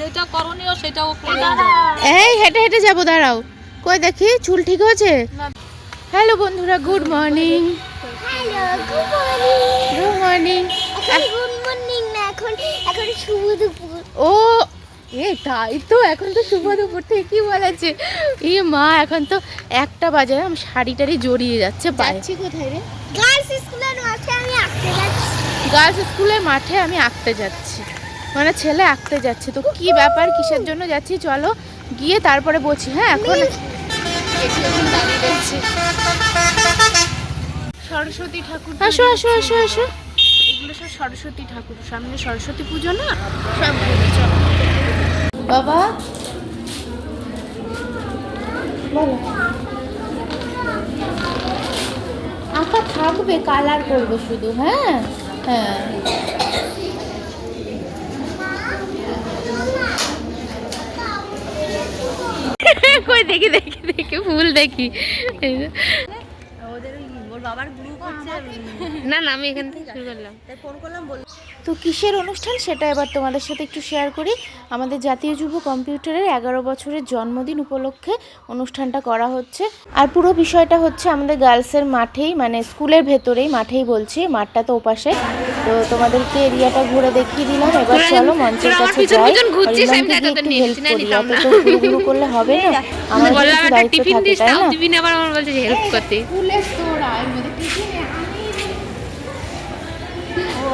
যেটা করণীয় সেটাও করে। এই হেঁটে হেঁটে যাব দাঁড়াও। কই দেখি চুল ঠিক হয়েছে? হ্যালো বন্ধুরা good morning good morning good morning এখন মর্নিং না এখন এখন শুভ দুপুর। ও এ তাই তো এখন তো শুভ দুপুর ঠিকই বলেছে। এ মা এখন তো একটা বাজে আমি শাড়ি টাড়ি জড়িয়ে যাচ্ছে পায়ে কোথায় রে? গার্লস স্কুলের মাঠে আমি আঁকতে যাচ্ছি। গার্লস স্কুলের মাঠে আমি আঁকতে যাচ্ছি। মানে ছেলে আঁকতে যাচ্ছে। তো কি ব্যাপার? কিসের জন্য যাচ্ছি? চলো গিয়ে তারপরে বলছি। হ্যাঁ এখন সরস্বতী ঠাকুর আসো আসো আসো আসো। এগুলো সব সরস্বতী ঠাকুর। সামনে সরস্বতী পুজো না? সব চলো। বাবা? আঁকা থাকবে কালার করব শুধু হ্যাঁ? হ্যাঁ। কই দেখি দেখি দেখি ফুল দেখি। না না আমি এখান থেকে শুরু করলাম। ফোন করলাম তো কিসের অনুষ্ঠান? সেটা এবার তোমাদের সাথে একটু শেয়ার করি। আমাদের জাতীয় যুব কম্পিউটারের এগারো বছরের জন্মদিন উপলক্ষে অনুষ্ঠানটা করা হচ্ছে। আর পুরো বিষয়টা হচ্ছে আমাদের গার্লসের মাঠেই মানে স্কুলের ভেতরেই মাঠেই বলছি মাঠটা তো ওপাশে। তো তোমাদেরকে এরিয়াটা ঘুরে দেখিয়ে দিলাম। এবার চলো মঞ্চের কাছে যাই। অরিন্দমকে গিয়ে একটু হেল্প করি। এত তো ঘুরু ঘুরু করলে হবে না? আমার কিছু দায়িত্ব থাকে তাই না টিফিন আবার আমার বলছে হেল্প করতে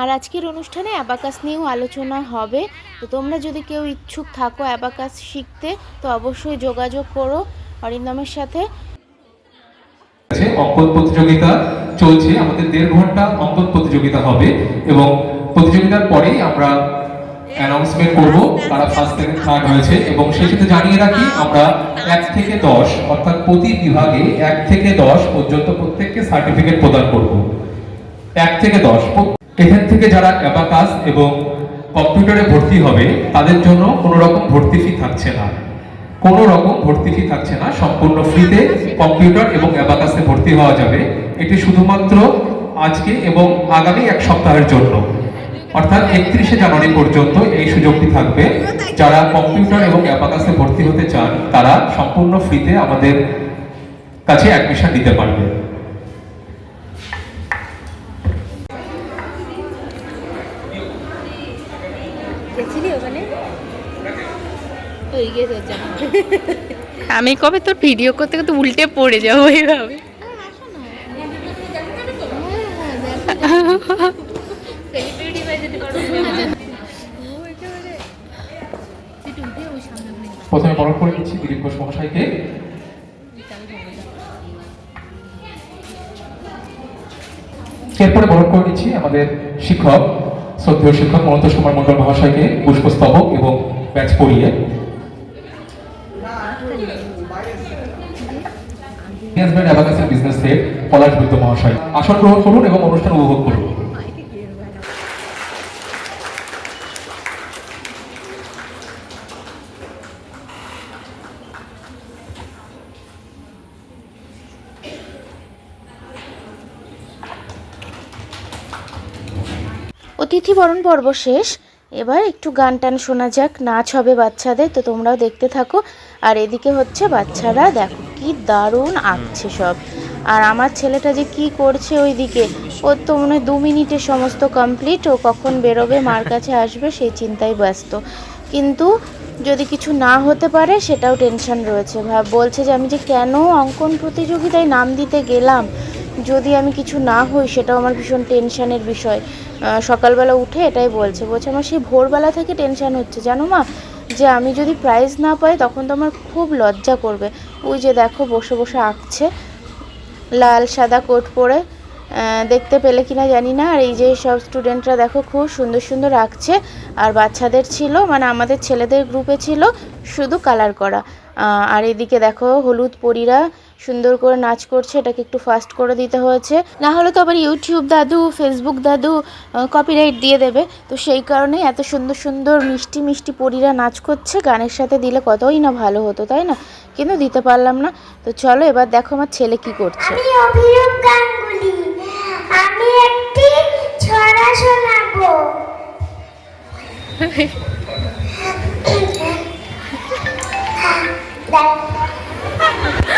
আর আজকের অনুষ্ঠানে অ্যাবাকাস নিয়েও আলোচনা হবে। তো তোমরা যদি কেউ ইচ্ছুক থাকো অ্যাবাকাস শিখতে, তো অবশ্যই যোগাযোগ করো অরিন্দমের সাথে। অঙ্কন প্রতিযোগিতা চলছে, আমাদের দেড় ঘণ্টা অঙ্কন প্রতিযোগিতা হবে এবং প্রতিযোগিতার পরেই আমরা অ্যানাউন্সমেন্ট করব কারা ফার্স্ট সেকেন্ড থার্ড হয়েছে এবং সাথে জানিয়ে রাখি, আমরা এক থেকে দশ, অর্থাৎ প্রতি বিভাগে এক থেকে দশ পর্যন্ত প্রত্যেককে সার্টিফিকেট প্রদান করব। এক থেকে দশ এখান থেকে যারা অ্যাবাকাস এবং কম্পিউটারে ভর্তি হবে, তাদের জন্য কোনো রকম ভর্তি ফি থাকছে না। কোনো রকম ভর্তি ফি থাকছে না, সম্পূর্ণ ফ্রিতে কম্পিউটার এবং অ্যাবাকাসে ভর্তি হওয়া যাবে। এটি শুধুমাত্র আজকে এবং আগামী এক সপ্তাহের জন্য। অর্থাৎ একত্রিশে জানুয়ারি পর্যন্ত এই সুযোগটি থাকবে। যারা কম্পিউটার এবং অ্যাবাকাসে ভর্তি হতে চান, তারা সম্পূর্ণ ফ্রিতে আমাদের কাছে অ্যাডমিশন নিতে পারবে। আমি কবে তোর ভিডিও করতে করতে উল্টে পড়ে যাব এইভাবে প্রথমে বরণ করে দিচ্ছি দিলীপ ঘোষ মহাশয়কে। এরপরে বরণ করে দিচ্ছি আমাদের শিক্ষক। শ্রদ্ধেয় শিক্ষক মনতোষ কুমার মন্ডল মহাশয়কে পুষ্পস্তবক এবং ব্যাচ পরিয়ে। বিজনেস হেড পলাশ বৈদ্য মহাশয়। আসন গ্রহণ করুন এবং অনুষ্ঠান উপভোগ করুন। অতিথি বরণ পর্ব শেষ। এবার একটু গান টান শোনা যাক, নাচ হবে বাচ্চাদের, তো তোমরাও দেখতে থাকো। আর এদিকে হচ্ছে বাচ্চারা, দেখো কি দারুণ আঁকছে সব। আর আমার ছেলেটা যে কি করছে ওইদিকে, ওর তো মনে হয় দু মিনিটে সমস্ত কমপ্লিট ও কখন বেরোবে, মার কাছে আসবে সেই চিন্তায় ব্যস্ত। কিন্তু যদি কিছু না হতে পারে, সেটাও টেনশন রয়েছে। ভাব বলছে যে আমি যে কেন অঙ্কন প্রতিযোগিতায় নাম দিতে গেলাম যদি আমি কিছু না হই, সেটাও আমার ভীষণ টেনশানের বিষয়। সকালবেলা উঠে এটাই বলছে। বলছে, আমার সেই ভোরবেলা থেকে টেনশান হচ্ছে। জানো মা? যে আমি যদি প্রাইজ না পাই, তখন তো আমার খুব লজ্জা করবে। ওই যে দেখো, বসে বসে আঁকছে। লাল সাদা কোট পরে দেখতে পেলে কিনা জানি না। আর এই যে সব স্টুডেন্টরা দেখো, খুব সুন্দর সুন্দর আঁকছে। আর বাচ্চাদের ছিল মানে আমাদের ছেলেদের গ্রুপে ছিল শুধু কালার করা। আর এদিকে দেখো, হলুদ পরীরা সুন্দর করে নাচ করছে এটাকে একটু ফাস্ট করে দিতে হয়েছে। না হলে তো আবার ইউটিউব দাদু ফেসবুক দাদু কপিরাইট দিয়ে দেবে। তো সেই কারণে এত সুন্দর সুন্দর মিষ্টি মিষ্টি পরীরা নাচ করছে গানের সাথে দিলে কতই না ভালো হতো তাই না? কিন্তু দিতে পারলাম না। তো চলো এবার দেখো আমার ছেলে কি করছে। আমি অভিরূপ গাঙ্গুলি। আমি একটি ছড়া শোনাবো। আগল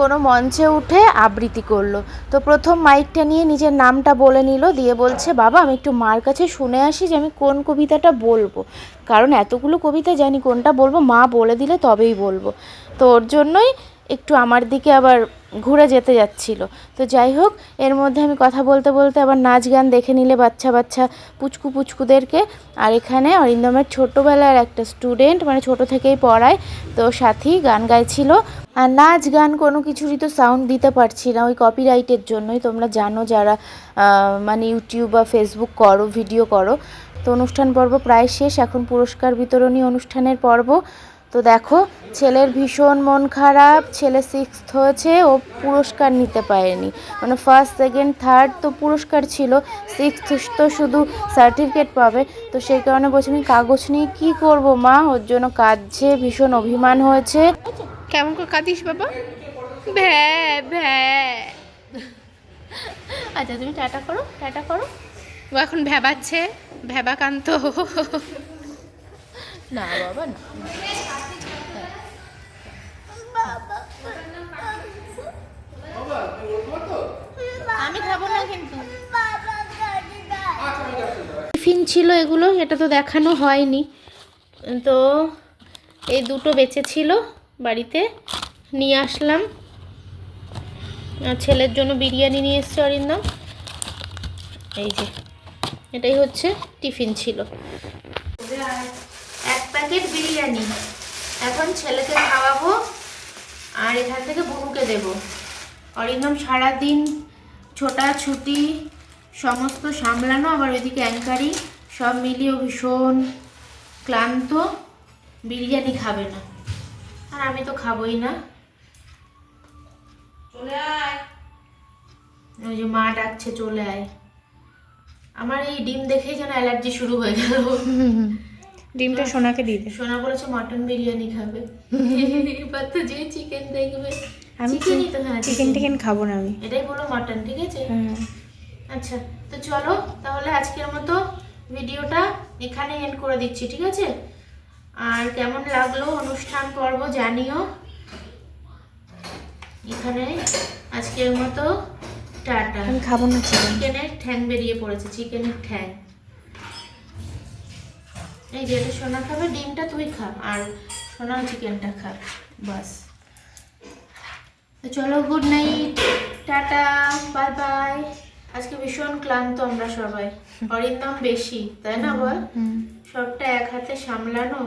কোনো মঞ্চে উঠে আবৃত্তি করল। তো প্রথম মাইকটা নিয়ে নিজের নামটা বলে নিল, দিয়ে বলছে, বাবা, আমি একটু মার কাছে শুনে আসি যে আমি কোন কবিতাটা বলব। কারণ এতগুলো কবিতা জানি, কোনটা বলব, মা বলে দিলে তবেই বলব। তো ওর জন্যই একটু আমার দিকে আবার ঘুরে যেতে যাচ্ছিল। তো যাই হোক, এর মধ্যে আমি কথা বলতে বলতে আবার নাচ গান দেখে নিলে বাচ্চা বাচ্চা পুচকু পুচকুদেরকে। আর এখানে অরিন্দমের ছোটোবেলার একটা স্টুডেন্ট মানে ছোট থেকেই পড়ায়, তো সাথী গান গাইছিল। আর নাচ, গান কোনো কিছুরই তো সাউন্ড দিতে পারছি না। ওই কপিরাইটের জন্যই তোমরা জানো যারা মানে ইউটিউব বা ফেসবুক করো ভিডিও করো। তো অনুষ্ঠান পর্ব প্রায় শেষ। এখন পুরস্কার বিতরণী অনুষ্ঠানের পর্ব। তো দেখো, ছেলের ভীষণ মন খারাপ, ছেলে সিক্সথ হয়েছে, ও পুরস্কার নিতে পারেনি। মানে ফার্স্ট সেকেন্ড থার্ড তো পুরস্কার ছিল। সিক্সথ তো শুধু সার্টিফিকেট পাবে। তো সেই কারণে বলছি আমি কাগজ নিয়ে কী করব মা? ওর জন্য কাঁদছে, ভীষণ অভিমান হয়েছে। কেমন করে কাঁদিস বাবা? ভ্যা ভ্যা। আচ্ছা তুমি টাটা করো টাটা করো। ও এখন ভ্যাবাচ্ছে ভ্যাবাকান্ত না বাবা না। আমি খাব না কিন্তু। টিফিন ছিল এগুলো এটা তো দেখানো হয়নি। তো এই দুটো বেঁচে ছিল বাড়িতে নিয়ে আসলাম। আর ছেলের জন্য বিরিয়ানি নিয়ে এসছে অরিন্দম। এই যে, এটাই হচ্ছে টিফিন ছিল। এক প্যাকেট বিরিয়ানি। এখন ছেলেকে খাওয়াবো, আর এখান থেকে বুনুকে দেব। অরিন্দম সারাদিন ছোটা ছুটি, সমস্ত সামলানো, আবার ওইদিকে অ্যাঙ্কারিং, সব মিলিয়ে ভীষণ ক্লান্ত। বিরিয়ানি খাবে না। আর আমি তো খাবোই না। চলে আয়। ওই যে মা ডাকছে চলে আয়। আমার এই ডিম দেখেই যেন অ্যালার্জি শুরু হয়ে গেল। ডিমটা সোনাকে দিয়ে দে। সোনা বলেছে মটন বিরিয়ানি খাবে। এবার তো যে চিকেন দেখবে। আমি চিকেনই তো হ্যাঁ চিকেন টিকেন খাব না আমি। এটাই বলো মটন ঠিক আছে? হ্যাঁ আচ্ছা তো চলো তাহলে আজকের মতো ভিডিওটা এখানে এন্ড করে দিচ্ছি ঠিক আছে? আর কেমন লাগল অনুষ্ঠান পর্ব জানিও। এখানে আজকের মতো টাটা। আমি খাব না চিকেনের ঠ্যাং বেরিয়ে পড়েছে চিকেনের ঠ্যাং। এই যেটা সোনা খাবে ডিমটা তুই খা আর সোনা চিকেনটা খা বাস। চলো good night tata bye bye আজকে ভীষণ ক্লান্ত আমরা সবাই। অরিন্দম বেশি তাই না বল? সবটা এক হাতে সামলানো।